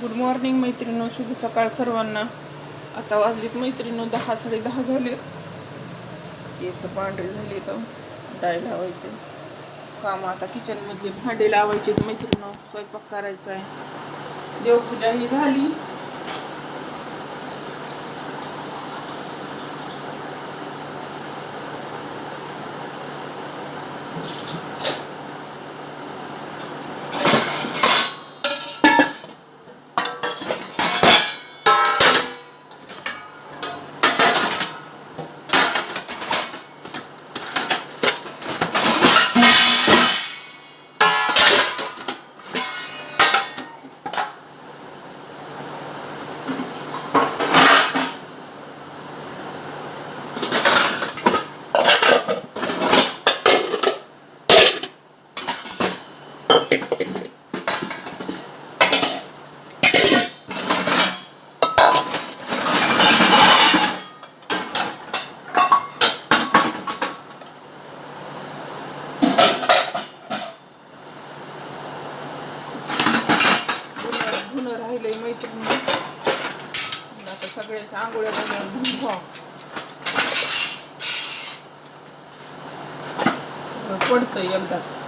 Good morning मैत्रिणी शुभ सकाळ सर्वांना. आता वाजलीत मैत्रिणी दहा साडे दहा झाले. केस पांढरे झाले तर डाय लावायचे. काम आता किचनमधले भांडे लावायचे मैत्रिणी स्वयंपाक करायचा आहे. देवपूजा ही झाली. राहिलंय मैत्रिणी. आता सगळ्याच्या आंघोळ्या पडतं एकदाच.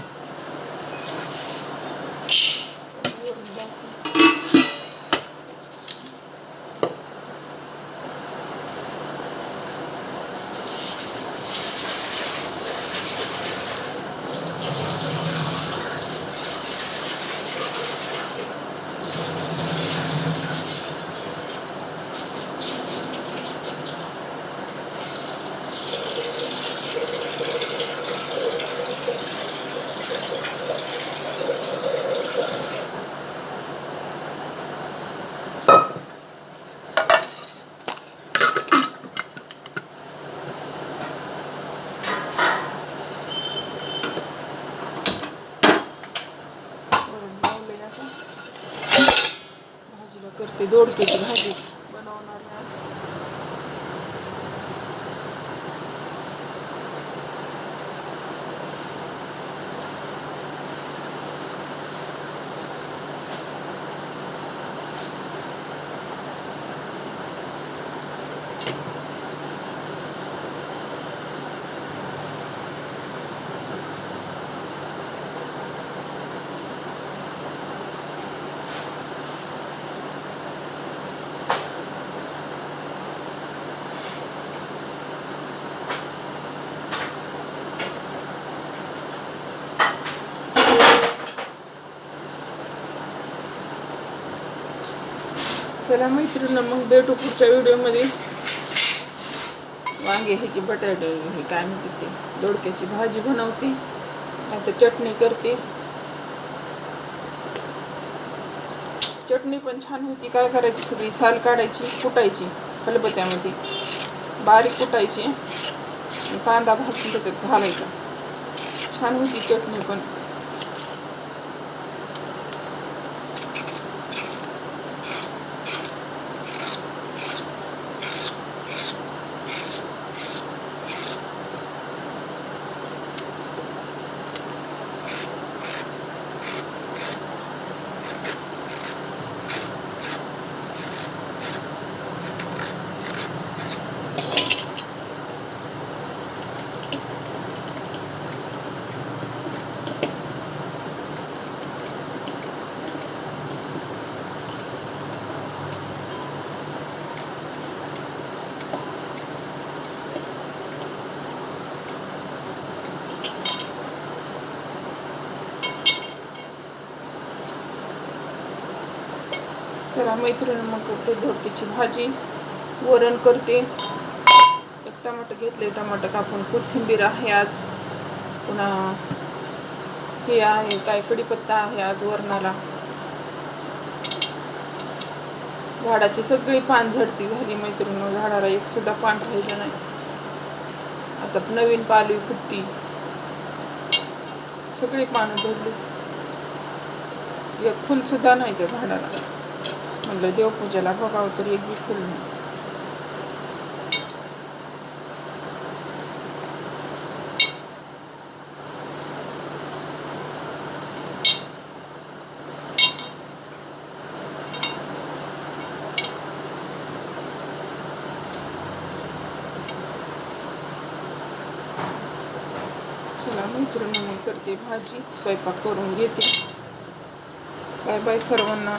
भाजीला करते दोडक्याची भाजी बनवणार आहे आज. चला मैत्रिणी मग भेटू पुढच्या व्हिडिओमध्ये. वांगे ह्याची बटाटे हे काय म्हणते ते? दोडक्याची भाजी बनवते. नाहीतर चटणी करते. चटणी पण छान होती. काय करायची सगळी? साल काढायची कुटायची खलबत्यामध्ये. बारीक कुटायची. कांदा भाजून त्याच्यात घालायचा. छान होती चटणी पण. चला मैत्रिणी मग करते धोडक्याची भाजी. वरण करते. एक टमाटर घेतले टमाटर कापून कोथिंबीर आहे आज. पुन्हा हे आहे काय कडीपत्ता आहे आज वरणाला. झाडाची सगळी पान झडती झाली मैत्रिणी झाडाला एक सुद्धा पान राहिलं नाही. आता नवीन पालवी फुटती. सगळी पानं झडली. एक फुल सुद्धा नाही त्या झाडाला. म्हणलं देवपूजेला बघावं तर एक बी फुल नाही. चला मित्र मग करते भाजी. स्वयंपाक करून घेते. बाय बाय सर्वांना.